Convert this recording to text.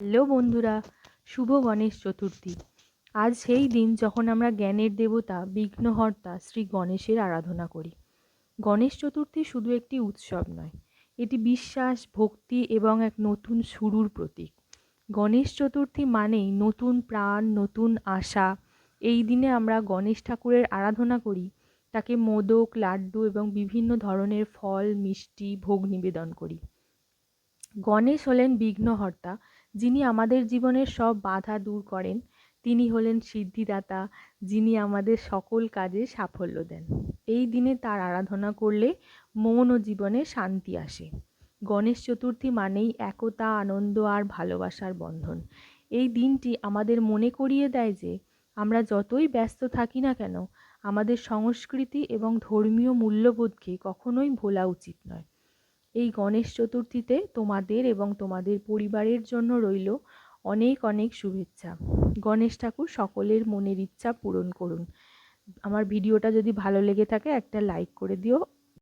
Hello বন্ধুরা, শুভ গণেশ চতুর্থী। আজ সেই দিন যখন আমরা জ্ঞানের দেবতা বিঘ্নহর্তা শ্রী গণেশের আরাধনা করি। গণেশ চতুর্থী শুধু একটি উৎসব নয়, এটি বিশ্বাস, ভক্তি এবং এক নতুন শুরুর প্রতীক। গণেশ চতুর্থী মানেই নতুন প্রাণ, নতুন আশা। এই দিনে আমরা গণেশ ঠাকুরের আরাধনা করি, তাকে মোদক, লাড্ডু এবং বিভিন্ন ধরনের ফল, মিষ্টি, ভোগ নিবেদন করি। গণেশ হলেন বিঘ্নহর্তা যিনি আমাদের জীবনের সব বাধা দূর করেন, তিনি হলেন সিদ্ধিদাতা, যিনি আমাদের সকল কাজে সাফল্য দেন। এই দিনে তার আরাধনা করলে মন ও জীবনে শান্তি আসে। গণেশ চতুর্থী মানেই একতা, আনন্দ আর ভালোবাসার বন্ধন। এই দিনটি আমাদের মনে করিয়ে দেয় যে, আমরা যতই ব্যস্ত থাকি না কেন, আমাদের সংস্কৃতি এবং ধর্মীয় মূল্যবোধকে কখনোই ভোলা উচিত নয়। এই গণেশ চতুর্থীতে তোমাদের এবং তোমাদের পরিবারের জন্য রইল অনেক অনেক শুভেচ্ছা। গণেশ ঠাকুর সকলের মনের ইচ্ছা পূরণ করুন। আমার ভিডিওটা যদি ভালো লেগে থাকে একটা লাইক করে দিও।